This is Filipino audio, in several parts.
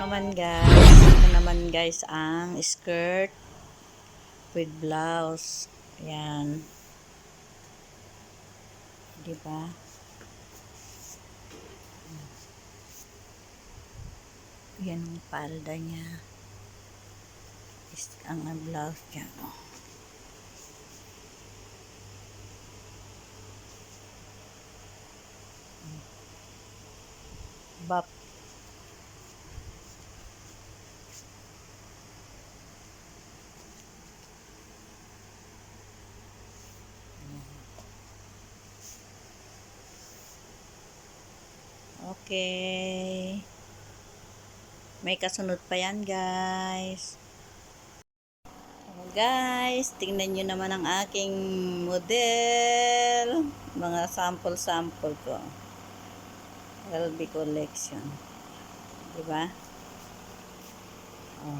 naman guys, ito naman guys ang skirt with blouse. Ayan. Di ba? Yan ang palda niya. Is ang blouse niya. Oh. Bap. Okay. May kasunod pa yan, guys. Oh, guys, tingnan nyo naman ang aking model. Mga sample-sample ko. LB collection. Diba? Oh.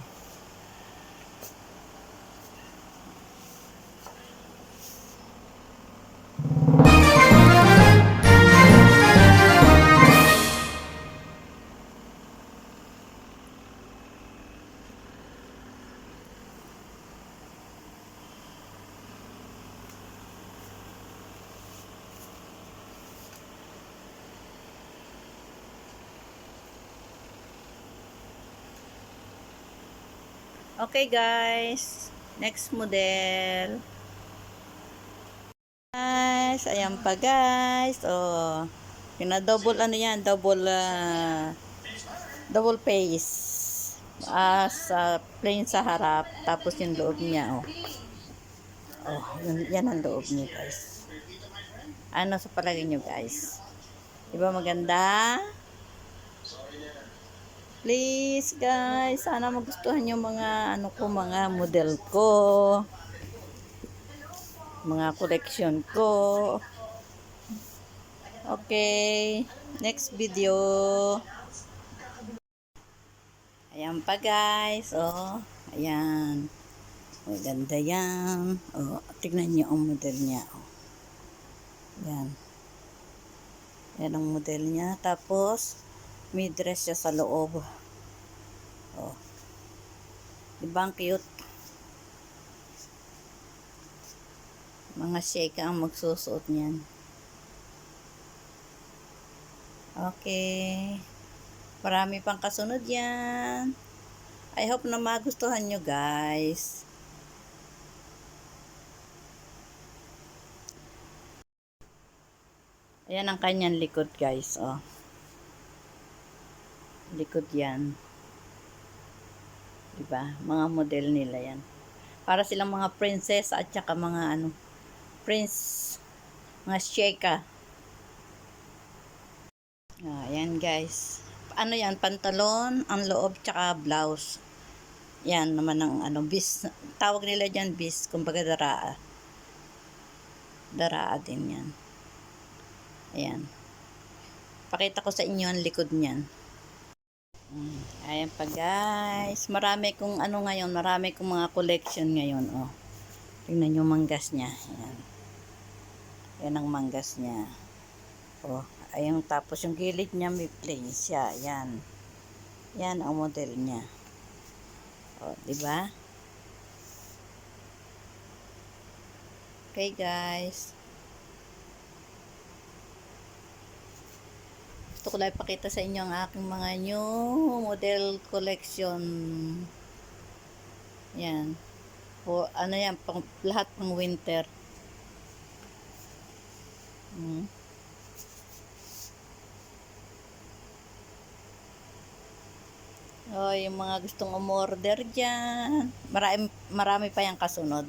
Okay, guys. Next model. Guys, ayan pa, guys. Oh. Pina-double ano yan, double ah, double face. As plain sa harap, tapos yung loob niya, oh. Oh, yun, yan ang loob niya, guys. Ano sa palagay niyo, guys? Di ba maganda? Please guys, sana magustuhan yung mga ano ko, mga model ko. Mga collection ko. Okay, next video. Ayan pa guys, oh. Ayan. Maganda yan. Oh, tignan niyo ang model niya. Oh. Yan. Yan ang model niya. Tapos, may dress siya sa loob. Oh. Di ba ang cute? Mga shake ang magsusuot niyan. Okay. Marami pang kasunod yan. I hope na magustuhan nyo guys. Ayan ang kanyang likod guys. Oh likod yan. Diba? Mga model nila yan. Para silang mga princess at saka mga ano, prince, mga sheka. Ah, yan guys. Ano yan? Pantalon, ang loob, tsaka blouse. Yan naman ang ano, bis. Tawag nila dyan bis, kumbaga daraa. Daraa din yan. Ayan. Pakita ko sa inyo ang likod niyan. Ayan pa guys. Marami kong ano ngayon, marami kong mga collection ngayon. Oh. Tingnan yung manggas niya. Ayan. Yan ang manggas niya. Oh, ayun tapos yung gilid niya may plain siya. Yan. Yan ang model niya. Oh, di ba? Okay guys. Gusto ko lang ipakita sa inyo ang aking mga new model collection. Yan. O, ano yan, pang, lahat pang winter. Hmm. Oh, yung mga gustong umorder dyan. Marami, marami pa yung kasunod.